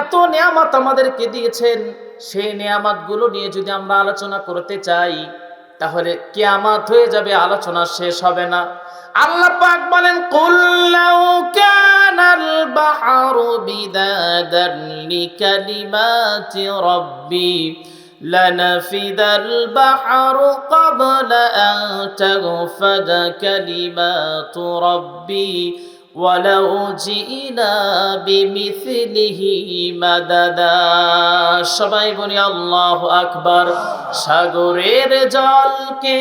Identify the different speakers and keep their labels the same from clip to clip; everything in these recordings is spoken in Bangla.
Speaker 1: এত নিয়ামত আমাদেরকে দিয়েছেন সেই নিয়ামতগুলো নিয়ে যদি আমরা আলোচনা করতে চাই তাহলে কিয়ামত হয়ে যাবে আলোচনা শেষ হবে না আল্লাহ পাক বলেন কুল লাউ কানাল বাহরু বিদাদান লিকালিমাতি রাব্বি لنفد البحر قبل أن تنفد كلمات ربي ولو جئنا بمثله مددا সবাই বলি আল্লাহ আকবার সাগরের জলকে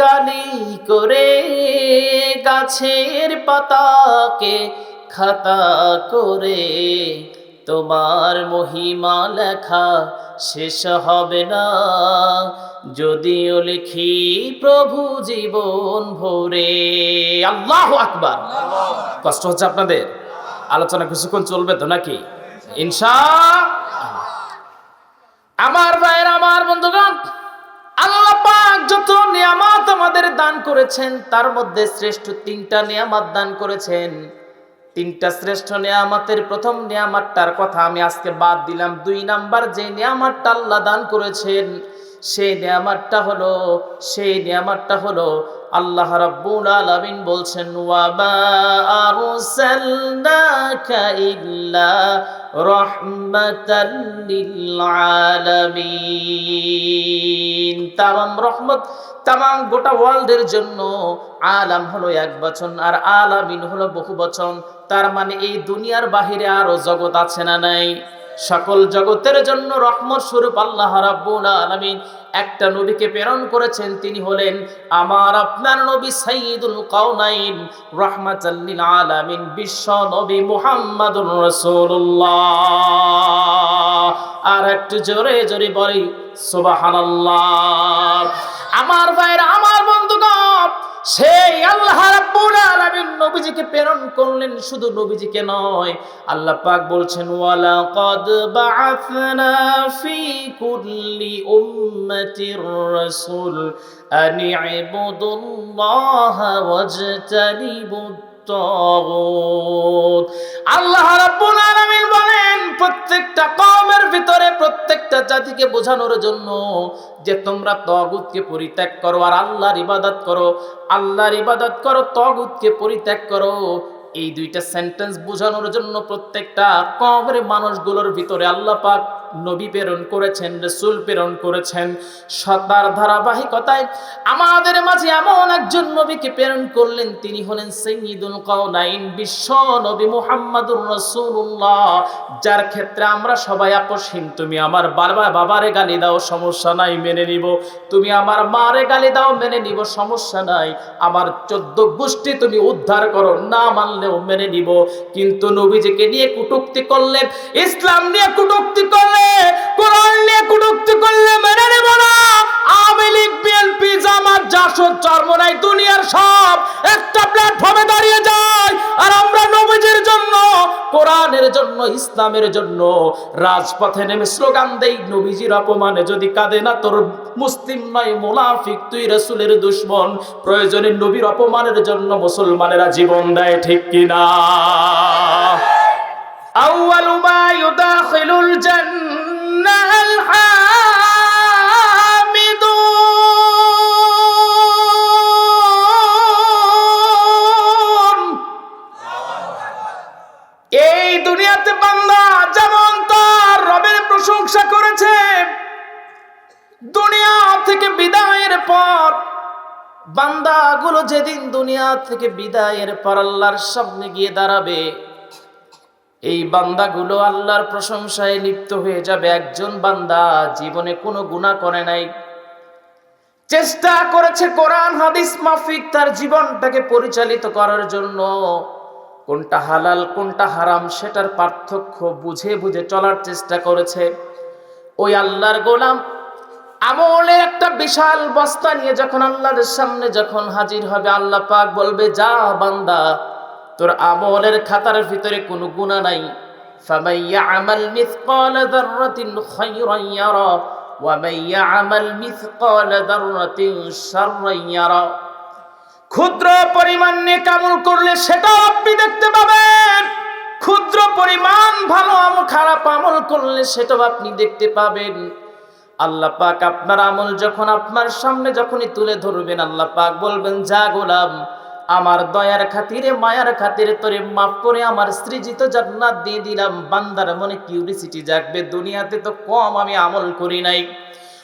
Speaker 1: কালি করে গাছের পাতাকে খাতা করে তোমার মহিমা লেখা শেষ হবে না যদিও লিখি প্রভু জীবন ভরে। আল্লাহ আকবার। কষ্ট হচ্ছে আপনাদের? আলোচনা কিছুক্ষণ চলবে তো নাকি? ইনশা আমার ভাইয়ের, আমার বন্ধুগণ, আল্লাহ পাক যত নিয়ামত আমাদের দান করেছেন, তার মধ্যে শ্রেষ্ঠ তিনটা নিয়ামত দান করেছেন। তিনটা শ্রেষ্ঠ নিয়ামতের প্রথম নিয়ামতটার কথা আমি আজকে বাদ দিলাম। দুই নাম্বার যে নিয়ামতটা আল্লাহ দান করেছেন সেই নিয়ামতটা হলো, সেই নিয়ামতটা হলো আল্লাহ রাব্বুল আলামিন বলছেন, ওয়া মা আরসালনাকা ইল্লা রাহমাতাল লিল আলামিন। তামাম রহমত, তামাম গোটা ওয়ার্ল্ডের জন্য আলাম হলো এক বচন, আর আলামিন হলো বহু বচন। তার মানে এই দুনিয়ার বাহিরে আরও জগৎ আছে না নাই? সকল জগতের জন্য রহমত স্বরূপ আল্লাহ রাব্বুল আলামিন একটা নবীকে প্রেরণ করেছেন। তিনি হলেন আমার আপনার নবী সাইয়্যিদুল কাউনাইন রাহমাতাল লিল আলামিন। বিশ্ব নবী মুহাম্মাদুর রাসূলুল্লাহ। আর একটু জোরে জোরে বলি, সুবহানাল্লাহ। আমার ভাইরা, আমার বন্ধুগণ, সেই আল্লাহ রাব্বুল আলামিন নবীজিকে প্রেরণ করলেন শুধু নবীজিকে নয়। আল্লাহ পাক বলছেন ওয়ালা কদ বাআসনা ফি কুল্লি উম্মাতির রাসূল আন ইবুদুল্লাহ ওয়াজতানিবুত তাগুত। আল্লাহ রাব্বুল আলামিন বলেন, প্রত্যেকটা কওমের ভিতরে প্রত্যেকটা জাতিকে বোঝানোর জন্য যে তোমরা তগুতকে পরিত্যাগ করো আর আল্লাহর ইবাদত করো। আল্লাহর ইবাদত করো, তগুতকে পরিত্যাগ করো। এই দুইটা সেন্টেন্স বোঝানোর জন্য প্রত্যেকটা কমের মানুষগুলোর ভিতরে আল্লাহ পাক নবী প্রেরণ করেছেন, রসুল প্রেরণ করেছেন। সতার ধারাবাহিকতায় আমাদের মাঝে এমন একজন নবীকে প্রেরণ করলেন, তিনি হলেন সৈয়দুল কাউনাইন বিশ্ব নবী মুহাম্মাদুর রাসূলুল্লাহ। যার ক্ষেত্রে আমরা সবাই আপসহীন তুমি আমার বাবা বাবারে গালি দাও, সমস্যা নাই, মেনে নিব। তুমি আমার মারে গালি দাও, মেনে নিব, সমস্যা নাই। আমার চোদ্দ গোষ্ঠী তুমি উদ্ধার করো না মানলেও মেনে নিব। কিন্তু নবীজিকে নিয়ে কুটুক্তি করলে, ইসলাম নিয়ে কুটুক্তি করলে, কোরআন নিয়ে কুটুক্তি করলে ইসলামের জন্য রাজপথে নেমে স্লোগান দেই, নবীজির অপমানে যদি কাঁদে না তোর মুসলিম নয়, মুনাফিক, তুই রসুলের দুশ্মন। প্রয়োজনে নবীর অপমানের জন্য মুসলমানেরা জীবন দেয়, ঠিক কিনা আউয়ালু মা ইউদাখিলুল জান্নাহ আল দুনিয়াতে বান্দা, যেমন তার রবের প্রশংসা করেছে, দুনিয়া থেকে বিদায়ের পর, বান্দাগুলো যেদিন দুনিয়া থেকে বিদায়ের পর আল্লাহর সামনে গিয়ে দাঁড়াবে, এই বান্দাগুলো আল্লাহর প্রশংসায় লিপ্ত হয়ে যাবে। একজন বান্দা জীবনে কোনো গুনাহ করে নাই। চেষ্টা করেছে কোরআন, হাদিস, মাফিক তার জীবনটাকে পরিচালিত করার জন্য। কোনটা হালাল, কোনটা হারাম সেটার পার্থক্য বুঝে বুঝে চলার চেষ্টা করেছে। ওই আল্লাহর গোলাম আমলের একটা বিশাল বস্তা নিয়ে যখন আল্লাহর সামনে যখন হাজির হবে, আল্লাহ পাক বলবে, যা বান্দা, তোর আমলের খাতার ভিতরে কোনো গুণা নাই। ফামাইয়া আমাল ওয়া মাইয়া আমাল ক্ষুদ্র পরিমাণ নিয়ে কামল করলে সেটাও আপনি দেখতে পাবেন। ক্ষুদ্র পরিমাণ ভালো আমল, খারাপ আমল করলে সেটাও আপনি দেখতে পাবেন। আল্লাহ পাক আপনার আমল যখন আপনার সামনে যখনই তুলে ধরবেন, আল্লাহ পাক বলবেন, যা গোলাম, আমার দয়ার খাতিরে, মায়ার খাতিরে তোরে মাফ করে আমার সৃজিত জান্নাত দিয়ে দিলাম। বান্দার মনে কিউরিসিটি জাগবে। দুনিয়াতে তো কম আমি আমল করি নাই।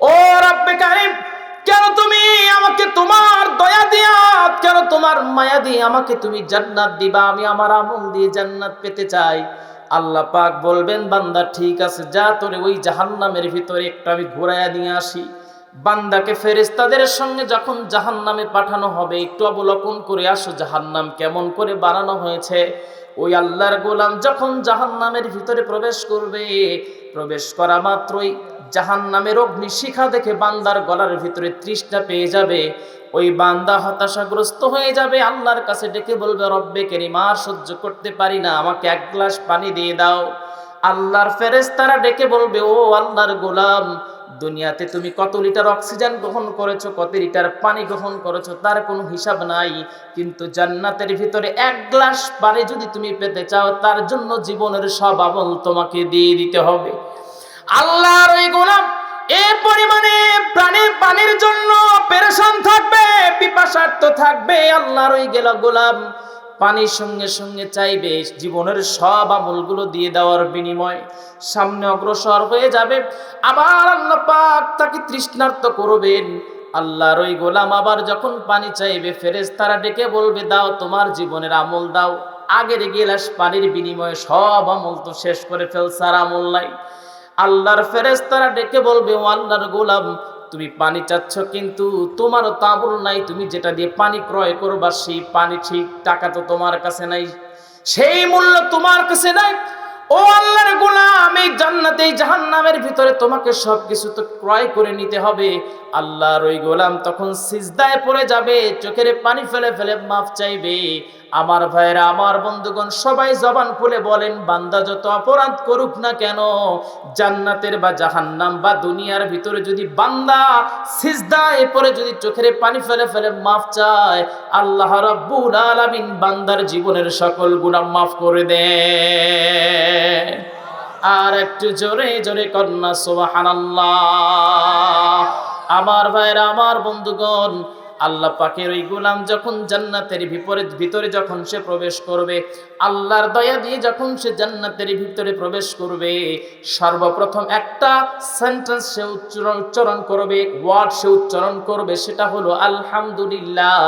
Speaker 1: ও রব্বে কারিম কেন তুমি আমাকে তোমার দয়া দিয়া, কেন তোমার মায়া দিয়ে আমাকে তুমি জান্নাত দিবা? আমি আমার আমল দিয়ে জান্নাত পেতে চাই। আল্লাহ পাক বলবেন, বান্দা, ঠিক আছে, যা তোরে ওই জাহান্নামের ভিতরে একটু আমি ঘোরাইয়া নিয়ে আসি। বান্দাকে ফেরেস্তাদের সঙ্গে যখন জাহান্নামে পাঠানো হবে, একটু অবলোকন করে আসো, জাহান্নাম কেমন করে বানানো হয়েছে। ওই আল্লাহর গোলাম যখন জাহান্নামের ভিতরে প্রবেশ করবে, প্রবেশ করা মাত্রই জাহান্নামের অগ্নিশিখা দেখে বান্দার গলার ভিতরে তৃষ্ণা পেয়ে যাবে। ওই বান্দা হতাশাগ্রস্ত হয়ে যাবে। আল্লাহর কাছে ডেকে বলবে, রব্বে কেরিমা, আর সহ্য করতে পারি না। আমাকে এক গ্লাস পানি দিয়ে দাও। আল্লাহর ফেরেশতারা ডেকে বলবে, ও আল্লাহর গোলাম, দুনিয়াতে তুমি কত লিটার অক্সিজেন গ্রহণ করেছ, কত লিটার পানি গ্রহণ করেছ, তার কোনো হিসাব নাই। কিন্তু জান্নাতের ভিতরে এক গ্লাস পানি যদি তুমি পেতে চাও, তার জন্য জীবনের সব আমল তোমাকে দিয়ে দিতে হবে। আল্লাহর ওই গোলাম, এ পরিমাণে প্রাণীর পানির জন্য পেরেশান থাকবে পিপাসার্থ থাকবে, আল্লাহর ওই গেল গোলাম। পানির সঙ্গে সঙ্গে চাইবে জীবনের সব আমলগুলো দিয়ে দেওয়ার বিনিময়। সামনে অগ্রসর হয়ে যাবে। আবার আল্লাহ পাক তাকে তৃষ্ণার্ত করবেন। আল্লাহর ওই গোলাম আবার যখন পানি চাইবে ফেরেজ তারা ডেকে বলবে, দাও তোমার জীবনের আমল দাও। আগের গেলাস পানির বিনিময়ে সব আমল তো শেষ করে ফেলসার আমল নাই। আল্লাহর ফেরেস্তারা ডেকে বলবে, ও আল্লাহর গোলাম, তুমি পানি চাচ্ছ কিন্তু তোমারও তাবুল নাই, তুমি যেটা দিয়ে পানি ক্রয় করবা সেই পানি ঠিক টাকা তো তোমার কাছে নাই, সেই মূল্য তোমার কাছে নাই। এই জান্নাতে, এই জাহান্নামের ভিতরে তোমাকে সব কিছু তো ক্রয় করে নিতে হবে। আল্লাহর ওই গোলাম তখন সিজদায় পড়ে যাবে, চোখের পানি ফেলে ফেলে মাফ চাইবে। আমার ভাইরা আমার বন্ধুগণ, সবাই জবান খুলে বলেন, বান্দা যত অপরাধ করুক না কেন, জান্নাতের বা জাহান্নাম বা দুনিয়ার ভিতরে যদি বান্দা সিজদায় পড়ে যদি চোখের পানি ফেলে ফেলে মাফ চায়, আল্লাহ রাব্বুল আলামিন বান্দার জীবনের সকল গুনাহ মাফ করে দেন। আর একটু জোরে জোরে কন্যা সোহান আমার ভাইরা আমার বন্ধুগণ আল্লাহ পাকের ওই গোলাম যখন জান্নাতের বিপরীত ভিতরে যখন সে প্রবেশ করবে, আল্লাহর দয়া দিয়ে যখন সে জান্নাতের ভিতরে প্রবেশ করবে, সর্বপ্রথম একটা সেন্টেন্স সে উচ্চারণ উচ্চারণ করবে ওয়ার্ড সে উচ্চারণ করবে, সেটা হলো আলহামদুলিল্লাহ।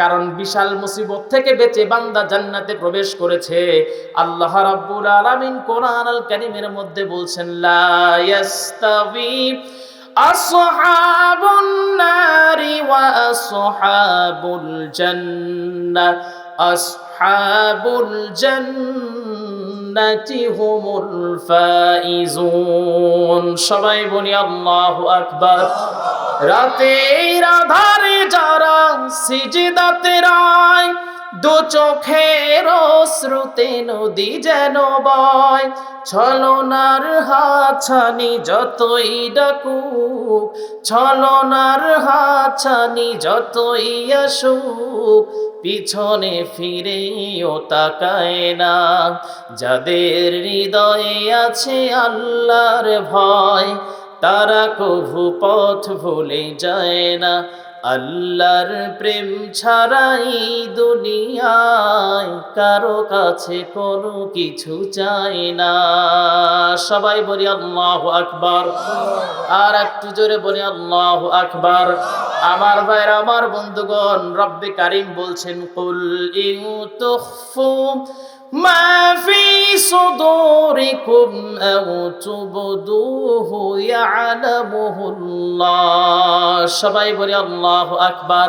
Speaker 1: কারণ বিশাল মুসিবত থেকে বেঁচে বান্দা জান্নাতে প্রবেশ করেছে। আল্লাহ রাব্বুল আলামিন কোরআন আল কারীমের মধ্যে বলছেন, লা ইয়াস্তাবি أصحاب النار وأصحاب الجنة أصحاب الجنة هم الفائزون সবাই বলি আল্লাহু আকবার রাতের আধারে যারা সিজদাতে রায় দু চোখের শ্রুতে নদী যেন বয়। ছলনার হাছানি যতই ডাকুক, ছলনার হাছানি যতই আসুক, পিছনে ফিরেও তাকায় না। যাদের হৃদয়ে আছে আল্লাহর ভয়, তারা কভু পথ ভুলে যায় না। আল্লাহর প্রেম ছাড়াই দুনিয়ায় কারো কাছে কোনো কিছু চাই না সবাই বলি আল্লাহ আকবার আর একটু জোরে বলি আল্লাহ আকবার আমার ভাইয়ের আমার বন্ধুগণ রব্বে কারিম বলছেন কুল ইউ তুখফু ما في صدوركم أو تبدوه يعلمه الله সবাই বলি, আল্লাহ আকবার।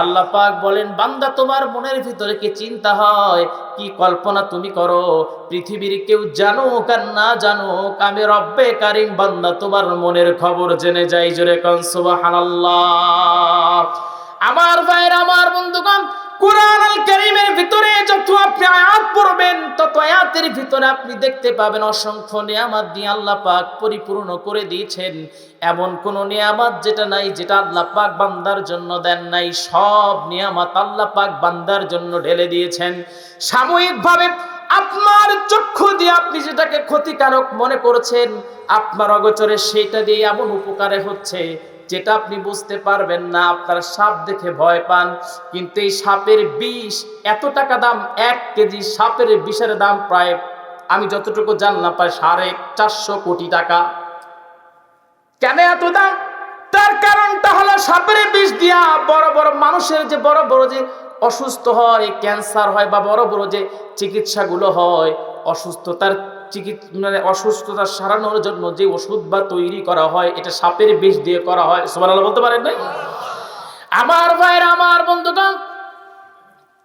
Speaker 1: আল্লাহ পাক বলেন, বান্দা, তোমার মনের ভিতরে কি চিন্তা হয়? কি কল্পনা তুমি করো? পৃথিবীর কেউ জানুক আর না জানুক, আমি রব্বে কারিম বান্দা, তোমার মনের খবর জেনে যাই। জোরে কনসুবাহ আমার ভাইয়ের, আমার বন্ধুগণ কোরআন কারীমের ভিতরে যত আপনি আয়াত পড়বেন, তত আয়াতের ভিতরে আপনি দেখতে পাবেন অসংখ্য দিয়ে পরিপূর্ণ করে দিয়েছেন। এমন নিয়ামত যেটা নাই, যেটা বান্দার জন্য দেন নাই, সব বান্দার জন্য ঢেলে দিয়েছেন। সাময়িকভাবে আপনার চক্ষু দিয়ে আপনি যেটাকে ক্ষতিকারক মনে করছেন, আপনার অগোচরে সেটা দিয়ে এমন উপকারে হচ্ছে যেটা আপনি বুঝতে পারবেন না, আপনার সাপ দেখে ভয় পান, কিন্তু এই সাপের বিষ এত টাকা দাম, এক কেজি সাপের বিষের দাম প্রায়, আমি যতটুকু জানলাম, প্রায় সাড়ে চারশো কোটি টাকা। কেন এত দাম? তার কারণটা হলো সাপের বিষ দিয়া বড় বড় মানুষের যে বড় বড় যে অসুস্থ হয়, ক্যান্সার হয় বা বড় বড় যে চিকিৎসাগুলো হয়, অসুস্থতার চিকিৎসা মানে অসুস্থতা সারানোর জন্য যে ওষুধ বা তৈরি করা হয়, এটা সাপের বিষ দিয়ে করা হয়। সোমান বলতে পারেন নাই? আমার ভাইয়ের, আমার বন্ধুগণ